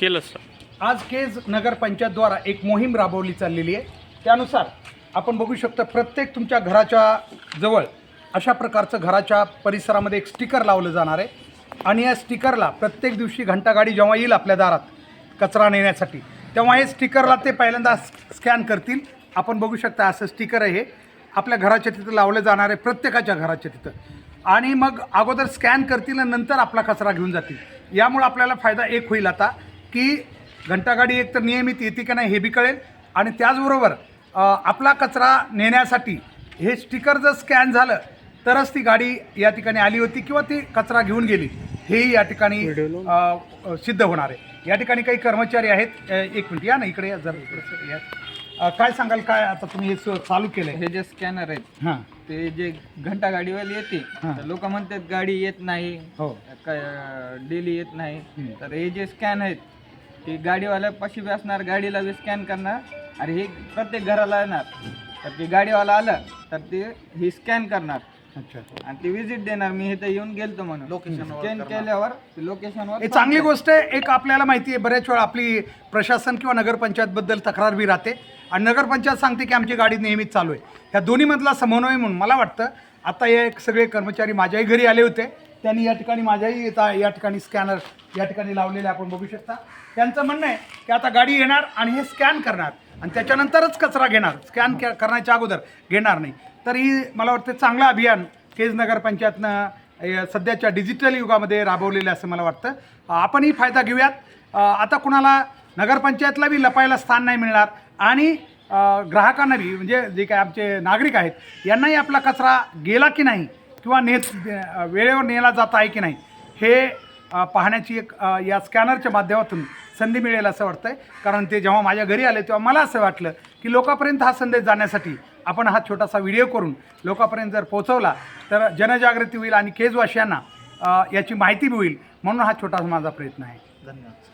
केलं आज केज नगरपंचायतद्वारा एक मोहीम राबवली चाललेली आहे. त्यानुसार आपण बघू शकता प्रत्येक तुमच्या घराच्या जवळ अशा प्रकारचं घराच्या परिसरामध्ये एक स्टिकर लावलं जाणार आहे. आणि या स्टिकरला प्रत्येक दिवशी घंटागाडी जेव्हा येईल आपल्या दारात कचरा नेण्यासाठी तेव्हा हे स्टिकरला ते पहिल्यांदा स्कॅन करतील. आपण बघू शकता असं स्टिकर आहे हे. आपल्या घराच्या तिथं लावलं जाणार आहे प्रत्येकाच्या घराच्या तिथं. आणि मग अगोदर स्कॅन करतील आणि नंतर आपला कचरा घेऊन जातील. यामुळे आपल्याला फायदा एक होईल आता. की घंटागाडी एक तर नियमित येते की नाही हे बी कळेल. आणि त्याचबरोबर आपला कचरा नेण्यासाठी हे स्टिकर जर स्कॅन झालं तरच ती गाडी या ठिकाणी आली होती किंवा ती कचरा घेऊन गेली. हेही या ठिकाणी सिद्ध होणार आहे. या ठिकाणी काही कर्मचारी आहेत. एक मिनिट या ना इकडे या जरा काय सांगाल काय आता तुम्ही हे चालू केलं आहे हे जे स्कॅनर आहेत हां. ते जे घंटा गाडीवाली येते. तर लोक म्हणतात गाडी येत नाही हो. डेली येत नाही. तर हे जे स्कॅन आहेत ते गाडीवाल्यापाशी बी असणार गाडीला बी स्कॅन करणार आणि हे प्रत्येक घराला येणार. तर ते गाडीवाला आलं तर ते हे स्कॅन करणार. अच्छा. आणि ते विजिट देणार मी इथे येऊन गेलतो म्हणून. लोकेशन स्कॅन केल्यावर लोकेशनवर हे चांगली गोष्ट आहे एक आपल्याला माहिती आहे बऱ्याच वेळा आपली प्रशासन किंवा नगरपंचायतबद्दल तक्रार बी राहते. आणि नगरपंचायत सांगते की आमची गाडी नेहमीच चालू आहे. ह्या दोन्हीमधला समन्वय म्हणून मला वाटतं आता हे एक सगळे कर्मचारी माझ्याही घरी आले होते. त्यांनी या ठिकाणी माझ्याही येता या ठिकाणी स्कॅनर या ठिकाणी लावलेले आपण बघू शकता. त्यांचं म्हणणं आहे की आता गाडी येणार आणि हे स्कॅन करणार आणि त्याच्यानंतरच कचरा घेणार. स्कॅन करण्याच्या अगोदर घेणार नाही. तर ही मला वाटतं चांगलं अभियान केज नगरपंचायतनं सध्याच्या डिजिटल युगामध्ये राबवलेलं असं मला वाटतं. आपणही फायदा घेऊयात. आता कुणाला नगरपंचायतला बी लपायला स्थान नाही मिळणार आणि ग्राहकांना बी म्हणजे जे काय आमचे नागरिक आहेत यांनाही आपला कचरा गेला की नाही किंवा नेत वेळेवर नेला जात आहे की नाही हे पाहण्याची एक या स्कॅनरच्या माध्यमातून संधी मिळेल असं वाटतं आहे कारण ते जेव्हा माझ्या घरी आले तेव्हा मला असं वाटलं की लोकांपर्यंत हा संदेश जाण्यासाठी आपण हा छोटासा व्हिडिओ करून लोकांपर्यंत जर पोहोचवला तर जनजागृती होईल आणि केजवासियांना याची माहिती होईल म्हणून हा छोटासा माझा प्रयत्न आहे. धन्यवाद.